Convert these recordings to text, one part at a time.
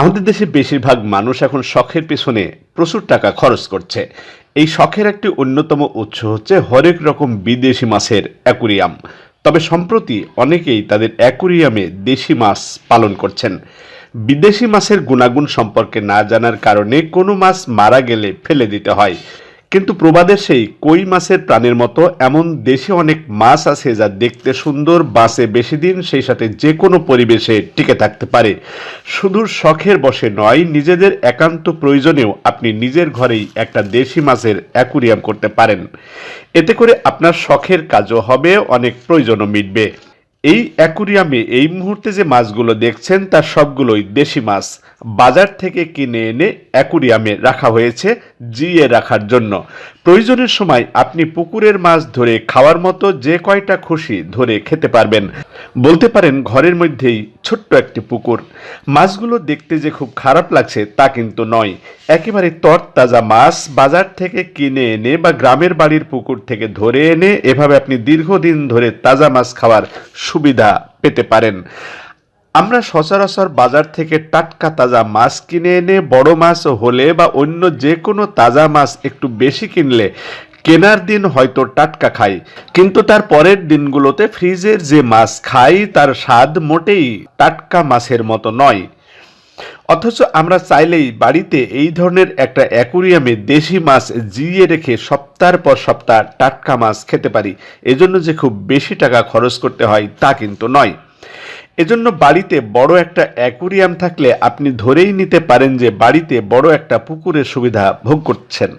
আমাদের দেশে বেশিরভাগ মানুষ এখন শখের পেছনে প্রচুর টাকা খরচ করছে। এই শখের একটি অন্যতম উৎস হচ্ছে হরেক রকম বিদেশি মাছের অ্যাকুরিয়াম। তবে সম্প্রতি অনেকেই তাদের অ্যাকুরিয়ামে দেশি মাছ পালন করছেন। বিদেশি মাছের গুণাগুণ সম্পর্কে না জানার কারণে কোনো মাছ মারা গেলে ফেলে দিতে হয়। কিন্তু প্রবাদের সেই কই মাছের প্রাণের মতো এমন দেশে অনেক মাছ আছে যা দেখতে সুন্দর, বাসে বেশি দিন সেই সাথে যে কোনো পরিবেশে টিকে থাকতে পারে। শুধু শখের বসে নয়, নিজেদের একান্ত প্রয়োজনেও আপনি নিজের ঘরেই একটা দেশি মাছের অ্যাকুরিয়াম করতে পারেন। এতে করে আপনার শখের কাজও হবে, অনেক প্রয়োজনও মিটবে। এই অ্যাকুরিয়ামে এই মুহূর্তে যে মাছগুলো দেখছেন, তার সবগুলোই দেশি মাছ। বাজার থেকে কিনে এনে অ্যাকুরিয়ামে রাখা হয়েছে। জিয়ে রাখার জন্য। প্রয়োজনের সময় আপনি পুকুরের মাছ ধরে খাওয়ার মতো যে কয়টা খুশি ধরে খেতে পারবেন। বলতে পারেন ঘরের মধ্যেই ছোট্ট একটি পুকুর। মাছগুলো দেখতে যে খুব খারাপ লাগছে তা কিন্তু নয়। একেবারে তরতাজা মাছ বাজার থেকে কিনে এনে বা গ্রামের বাড়ির পুকুর থেকে ধরে এনে এভাবে আপনি দীর্ঘদিন ধরে তাজা মাছ খাওয়ার সুবিধা পেতে পারেন। আমরা সচরাচর বাজার থেকে টাটকা তাজা মাছ কিনে এনে বড় মাছ হলে বা অন্য যে কোনো তাজা মাছ একটু বেশি কিনলে কেনার দিন হয়তো টাটকা খাই। কিন্তু তার পরের দিনগুলোতে ফ্রিজের যে মাছ খাই, তার স্বাদ মোটেই টাটকা মাছের মতো নয়। অথচ আমরা চাইলেই বাড়িতে এই ধরনের একটা অ্যাকুরিয়ামে দেশি মাছ জিয়ে রেখে সপ্তাহের পর সপ্তাহ টাটকা মাছ খেতে পারি। এজন্য যে খুব বেশি টাকা খরচ করতে হয় তা কিন্তু নয়। এজন্য বাড়িতে বড় একটা অ্যাকুরিয়াম থাকলে আপনি ধরেই নিতে পারেন যে বাড়িতে বড় একটা পুকুরের সুবিধা ভোগ করছেন।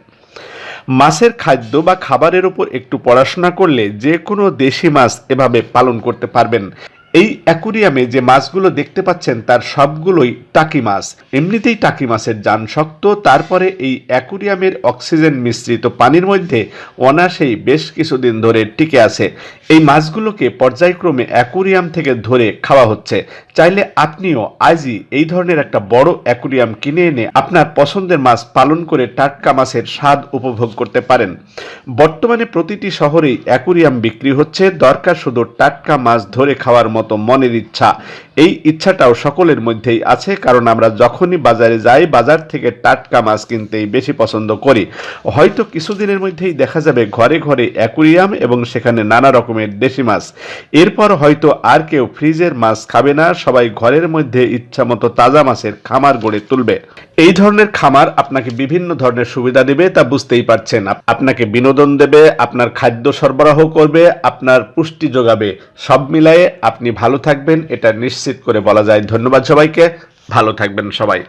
মাছের খাদ্য বা খাবারের উপর একটু পড়াশোনা করলে যে কোনো দেশি মাছ এভাবে পালন করতে পারবেন। এই অ্যাকুরিয়ামে যে মাছগুলো দেখতে পাচ্ছেন তার সবগুলোই টাকি মাছ। এমনিতেই টাকি মাছের যান শক্ত, তারপরে এই অ্যাকুরিয়ামের অক্সিজেন মিশ্রিত পানির মধ্যে অনাসেই বেশ কিছুদিন ধরে টিকে আছে। এই মাছগুলোকে পর্যায়ক্রমে অ্যাকুরিয়াম থেকে ধরে খাওয়া হচ্ছে। চাইলে আপনিও আজই এই ধরনের একটা বড় অ্যাকুরিয়াম কিনে এনে আপনার পছন্দের মাছ পালন করে টাটকা মাছের স্বাদ উপভোগ করতে পারেন। বর্তমানে প্রতিটি শহরেই অ্যাকুরিয়াম বিক্রি হচ্ছে। দরকার শুধু টাটকা মাছ ধরে খাওয়ার মতো মনের ইচ্ছা। এই ইচ্ছাটাও সকলের মধ্যেই আছে, কারণ আমরা যখনই বাজারে যাই, বাজার থেকে টাটকা মাছ কিনতেই বেশি পছন্দ করি। হয়তো কিছুদিনের মধ্যেই দেখা যাবে ঘরে ঘরে অ্যাকুরিয়াম এবং সেখানে নানা রকমের দেশি মাছ। এরপর হয়তো আর কেউ ফ্রিজের মাছ খাবে না, সবাই ঘরের মধ্যে ইচ্ছা মতো তাজা মাছের খামার গড়ে তুলবে। এই ধরনের খামার আপনাকে বিভিন্ন ধরনের সুবিধা দেবে, তা বুঝতেই পারছেন। আপনাকে বিনোদন দেবে, আপনার খাদ্য সরবরাহ করবে, আপনার পুষ্টি যোগাবে। সব মিলায়ে আপনি ভালো থাকবেন এটা নিশ্চিত করে বলা যায়। ধন্যবাদ সবাইকে ভালো থাকবেন সবাই।